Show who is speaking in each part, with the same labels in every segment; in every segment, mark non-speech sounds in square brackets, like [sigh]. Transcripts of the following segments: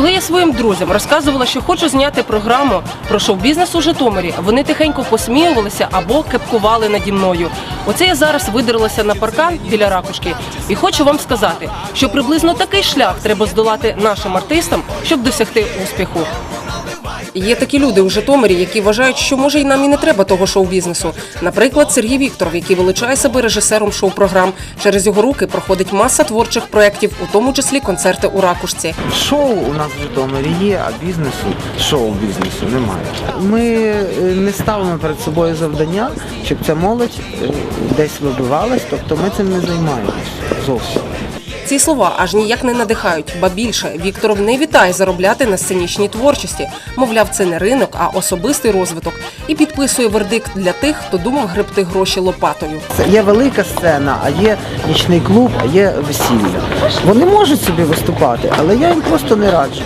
Speaker 1: Коли я своїм друзям розказувала, що хочу зняти програму про шоу-бізнес у Житомирі, вони тихенько посміювалися або кепкували наді мною. Оце я зараз видерлася на паркан біля ракушки і хочу вам сказати, що приблизно такий шлях треба здолати нашим артистам, щоб досягти успіху. Є такі люди у Житомирі, які вважають, що може й нам і не треба того шоу-бізнесу. Наприклад, Сергій Вікторов, який величає себе режисером шоу-програм. Через його руки проходить маса творчих проєктів, у тому числі концерти у ракушці.
Speaker 2: Шоу у нас в Житомирі є, а бізнесу, шоу-бізнесу немає. Ми е, не ставимо перед собою завдання, щоб ця молодь е, десь вибивалась, тобто ми цим не займаємось зовсім.
Speaker 1: Ці слова аж ніяк не надихають, ба більше Вікторов не вітає заробляти на сценічній творчості. Мовляв, це не ринок, а особистий розвиток. І підписує вердикт для тих, хто думав гребти гроші лопатою.
Speaker 2: Є велика сцена, а є нічний клуб, а є весілля. Вони можуть собі виступати, але я їм просто не раджу.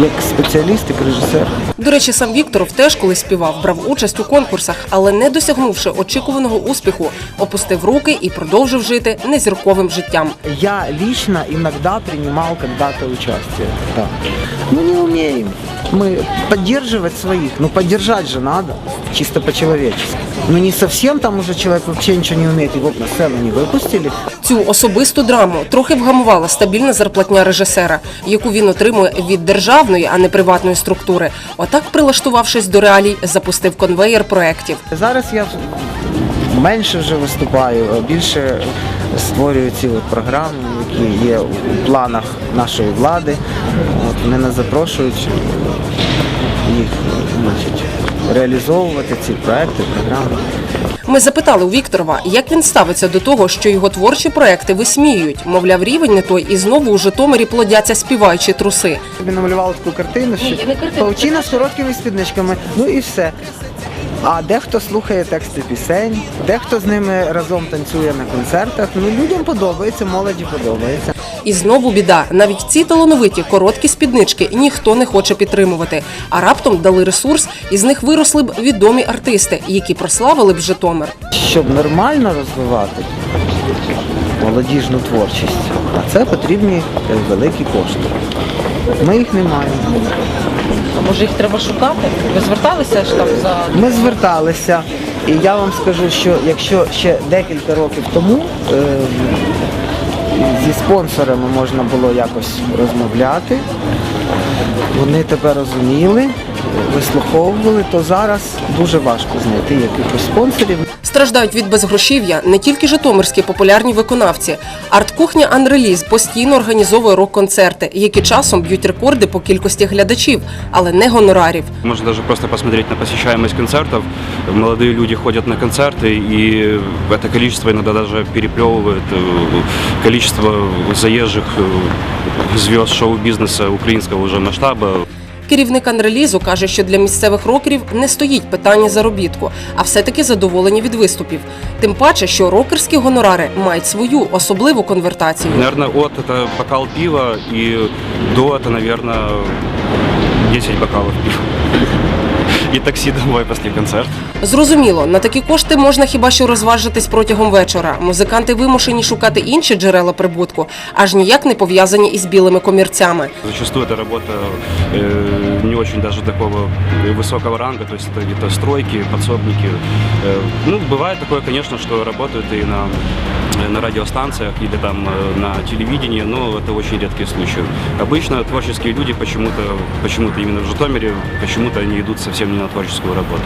Speaker 2: Як спеціаліст, як режисер.
Speaker 1: До речі, сам Вікторов теж коли співав, брав участь у конкурсах, але не досягнувши очікуваного успіху, опустив руки і продовжив жити незірковим життям.
Speaker 2: Я лично іноді приймав когда-то участие. Да. Мы не вміємо. Ми підтримувати своїх, Ну, підтримати же треба, Чисто по-человечески. Ну, не совсем там уже человек вообще ничего не умеет. Его на сцену не выпустили.
Speaker 1: Цю особисту драму трохи вгамувала стабільна зарплатня режисера, яку він отримує від державної, а не приватної структури. Отак, прилаштувавшись до реалій, запустив конвеєр проєктів.
Speaker 2: Зараз я менше вже виступаю, а більше створюю ці от програми, які є у планах нашої влади. От, нас запрошують їх значить, реалізовувати ці проекти, програми.
Speaker 1: Ми запитали у Вікторова, як він ставиться до того, що його творчі проекти висміюють. Мовляв, рівень не той, і знову у Житомирі плодяться співаючі труси.
Speaker 2: Тобі намалювали таку картину, що паучина з короткими спідничками, ну і все. А дехто слухає тексти пісень, дехто з ними разом танцює на концертах. Ну людям подобається, молоді подобається.
Speaker 1: І знову біда. Навіть ці талановиті короткі спіднички ніхто не хоче підтримувати. А раптом дали ресурс, і з них виросли б відомі артисти, які прославили б Житомир.
Speaker 2: Щоб нормально розвивати молодіжну творчість, а це потрібні е, великі кошти. Ми їх не маємо.
Speaker 1: А може їх треба шукати? Ви зверталися ж там за
Speaker 2: Ми зверталися, і я вам скажу, що якщо ще декілька років тому е, зі спонсорами можна було якось розмовляти, вони тебе розуміли, вислуховували, то зараз дуже важко знайти якихось спонсорів.
Speaker 1: Страждають від безгрошів'я не тільки житомирські популярні виконавці. Арт-кухня Анреліз постійно організовує рок-концерти, які часом б'ють рекорди по кількості глядачів, але не гонорарів.
Speaker 3: Можно даже просто посмотреть на посещаемость концертов. Молодые люди ходят на концерты, и это количество иногда даже переплевывает э, количество заезжих э, звезд шоу-бизнеса украинского уже масштаба.
Speaker 1: Керівник Анрелізу каже, що для місцевих рокерів не стоїть питання заробітку, а все-таки задоволені від виступів. Тим паче, що рокерські гонорари мають свою особливу конвертацію.
Speaker 3: Наверное, от це бокал пива, і до це, мабуть, 10 бокалів пива И такси домой после концерта.
Speaker 1: Зрозуміло, на такі кошти можна хіба що розважитись протягом вечора. Музиканти вимушені шукати інші джерела прибутку, аж ніяк не пов'язані із білими комірцями.
Speaker 3: Зачастую эта работа э, не очень даже такого высокого ранга, то есть это где-то стройки, подсобники. Э, ну, бывает такое, конечно, что работают и на, на радиостанциях или там э, на телевидении, но это очень редкие случаи. Обычно творческие люди почему-то, почему-то именно в Житомире, почему-то они идут совсем не на творческую работу.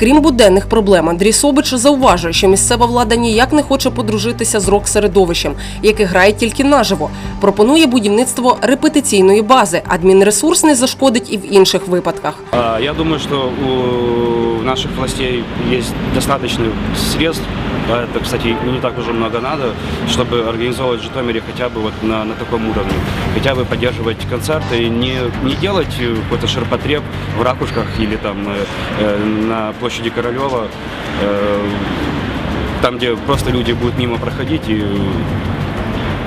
Speaker 1: Крім буденних проблем, Андрій Собич зауважує, що місцева влада ніяк не хоче подружитися з рок-середовищем, яке грає тільки наживо. Пропонує будівництво репетиційної бази. Адмінресурс не зашкодить і в інших випадках.
Speaker 3: А, Я думаю, что у наших властей есть достаточно средств, а это, кстати, не так уже много надо, чтобы организовывать в Житомире хотя бы вот на, на таком уровне, хотя бы поддерживать концерты, и не, не делать э, какой-то ширпотреб в ракушках или там э, э, на площади Королева, э, там, где просто люди будут мимо проходить и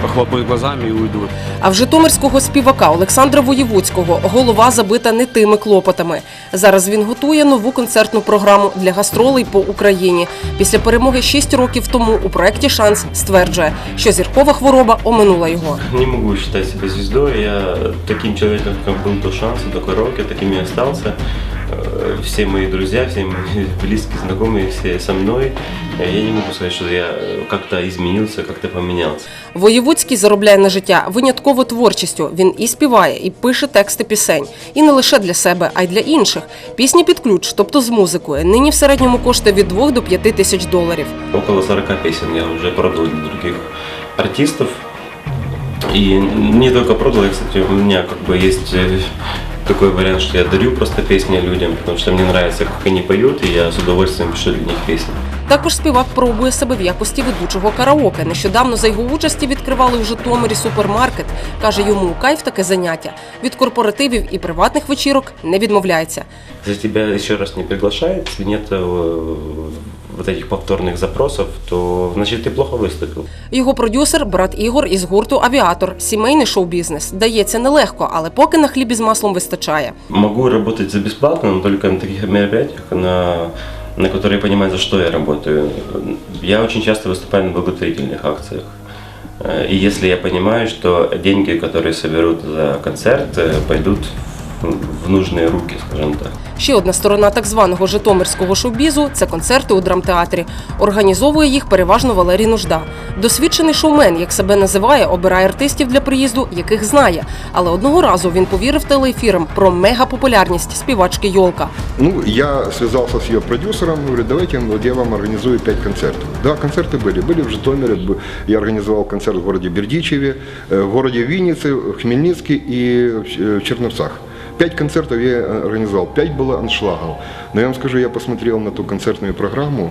Speaker 3: похлопают глазами и уйдут.
Speaker 1: А в житомирського співака Олександра Воєвудського голова забита не тими клопотами. Зараз він готує нову концертну програму для гастролей по Україні. Після перемоги 6 років тому у проєкті Шанс стверджує, що зіркова хвороба оминула його.
Speaker 4: Не могу считать себя звездой. Я таким человеком, как был до шанса, до караоке, таким и остался. Э, Все мои друзья, все мои [laughs] близкие, знакомые, все со мной. Э, Я не могу сказать, что я э, как-то изменился, как-то поменялся.
Speaker 1: Воєвудський заробляє на життя винятково творчістю. Він і співає, і пише тексти пісень. І не лише для себе, а й для інших. Пісні під ключ, тобто з музикою. Нині в середньому коштує від 2 до 5 тисяч доларів.
Speaker 4: Около 40 песен я уже продал для других артистов. И не только продал, я, кстати, у меня как бы есть э, такой вариант, что я дарю просто песни людям, потому что мне нравится, как они поют, и я с удовольствием пишу для них песни.
Speaker 1: Також співак пробує себе в якості ведучого караоке. Нещодавно за його участі відкривали в Житомирі супермаркет. Каже, йому у кайф таке заняття. Від корпоративів і приватних вечірок не відмовляється.
Speaker 4: Если тебя еще раз не приглашают, если нет э, вот этих повторных запросов, то значит ты плохо выступил.
Speaker 1: Його продюсер, брат Ігор із гурту Авіатор. Сімейний шоу-бізнес. Дається нелегко, але поки на хлібі з маслом вистачає.
Speaker 4: Могу работать за бесплатно, но только на таких мероприятиях, на, на которые я понимаю, за что я работаю. Я очень часто выступаю на благотворительных акциях. Э, И если я понимаю, что деньги, которые соберут за концерт, э, пойдут в- в в нужные руки, скажем так.
Speaker 1: Ще одна сторона так званого житомирського шоу-бізу – це концерти у драмтеатрі. Організовує їх переважно Валерій Нужда. Досвідчений шоумен, як себе називає, обирає артистів для приїзду, яких знає. Але одного разу він повірив телеефірам про мегапопулярність співачки Йолка.
Speaker 5: Ну, я связался с ее продюсером, говорю, давайте вот я вам организую пять концертов. Да, концерты были. Были в Житомире, б- я организовал концерт в городе Бердичеве, э, в городе Виннице, в Хмельницке и в Ч- в Черновцах. Пять концертов я э, организовал, пять было аншлагов. Но я вам скажу, я посмотрел на ту концертную программу,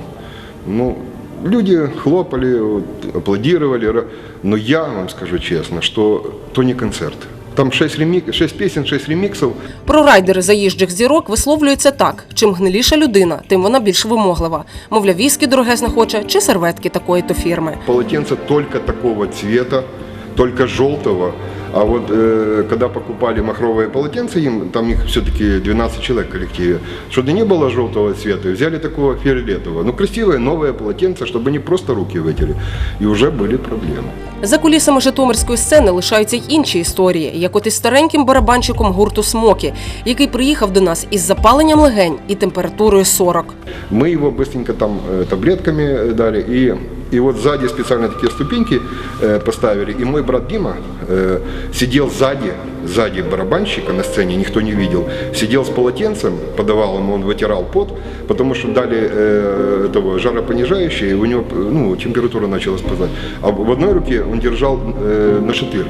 Speaker 5: ну, люди хлопали, вот, аплодировали, но я вам скажу честно, что то не концерт. Там шесть, ремик, шесть песен, шесть ремиксов,
Speaker 1: Про райдери заїжджих зірок висловлюється так: чим гниліша людина, тим вона більш вимоглива. Мовляв, віскі дорогезне хоче чи серветки такої-то фірми.
Speaker 5: полотенца только такого цвета, только желтого. А вот э, когда покупали махровые полотенца, им, там их все-таки 12 человек в коллективе, чтобы не было желтого цвета, взяли такого фиолетового. Ну, красивое новое полотенце, чтобы они просто руки вытерли. И уже были проблемы.
Speaker 1: За кулісами житомирської сцени лишаються й інші історії, як от із стареньким барабанщиком гурту Смокі, який приїхав до нас із запаленням легень і температурою 40.
Speaker 5: Мы его быстренько там э, таблетками э, дали. И, и вот сзади специально такие ступеньки э, поставили. И мой брат Дима э, сидел сзади, сзади барабанщика на сцене, никто не видел. Сидел с полотенцем, подавал ему, он вытирал пот, потому что дали э, этого жаропонижающее, и у него э, ну, температура начала сползать. А в одной руке он держал э, нашатырь.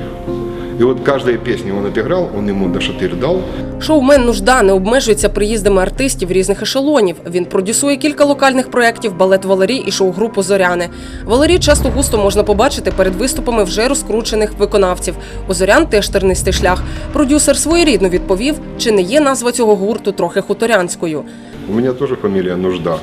Speaker 5: И вот каждая песня он отыграл, он ему нашатырь дал,
Speaker 1: Шоумен нужда не обмежується приїздами артистів різних ешелонів. Він продюсує кілька локальних проєктів балет Валерій і шоу-групу Зоряни. Валерій часто густо можна побачити перед виступами вже розкручених виконавців. У Зорян теж тернистий шлях. Продюсер своєрідно відповів, чи не є назва цього гурту трохи хуторянською.
Speaker 5: у меня тоже фамилия Нужда.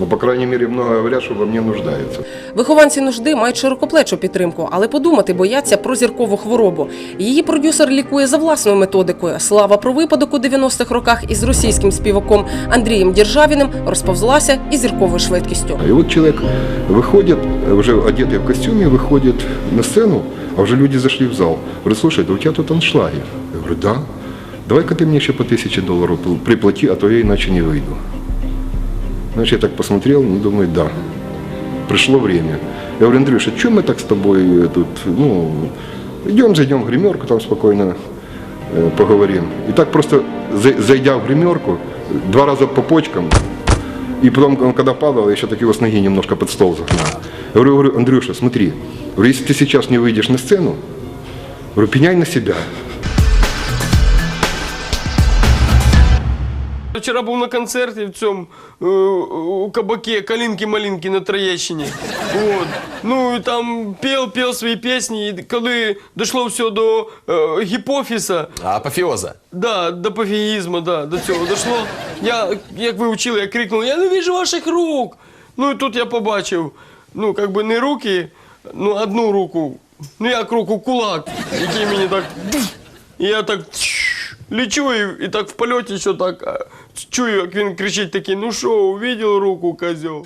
Speaker 5: Но, по крайней мере, много говорят, что во мне нуждаются.
Speaker 1: Вихованці нужди мають широкоплечу підтримку, але подумати бояться про зіркову хворобу. Її продюсер лікує за власною методикою. Слава про випадок у 90-х роках із російським співаком Андрієм Діржавіним розповзлася із зірковою швидкістю.
Speaker 5: И вот человек выходит, уже одетый в костюме, выходит на сцену, а уже люди зашли в зал. Говорит, слушай, да у тебя тут аншлаги. Я говорю, да. Давай-ка ты мне еще по тысяче долларов приплати, а то я иначе не выйду. Значит, я так посмотрел, ну, думаю, да. Пришло время. Я говорю, Андрюша, что мы так с тобой э, тут, ну, идем, зайдем в гримерку, там спокойно э, поговорим. И так просто, за- зайдя в гримерку, два раза по почкам, и потом, он когда падал, я еще так его с ноги немножко под стол загнал. Я говорю, говорю, Андрюша, смотри, говорю, если ты сейчас не выйдешь на сцену, говорю, пеняй на себя.
Speaker 6: Вчора був на концерті в цьому е, у кабаке Калинки-Малинки на Троєщині. От. Ну і там пів, пів свої пісні, і коли дійшло все до е, гіпофіса,
Speaker 7: Апофеоза.
Speaker 6: да, до пофігізму, да, до цього дійшло. Я, як ви вчили, я крикнув, я не вижу ваших рук. Ну і тут я побачив, ну, як би не руки, ну, одну руку
Speaker 8: ну як руку кулак, який мені так. І я так лічу і, і так в польоті що так чую, як він кричить такий, ну що, увидел руку, козел?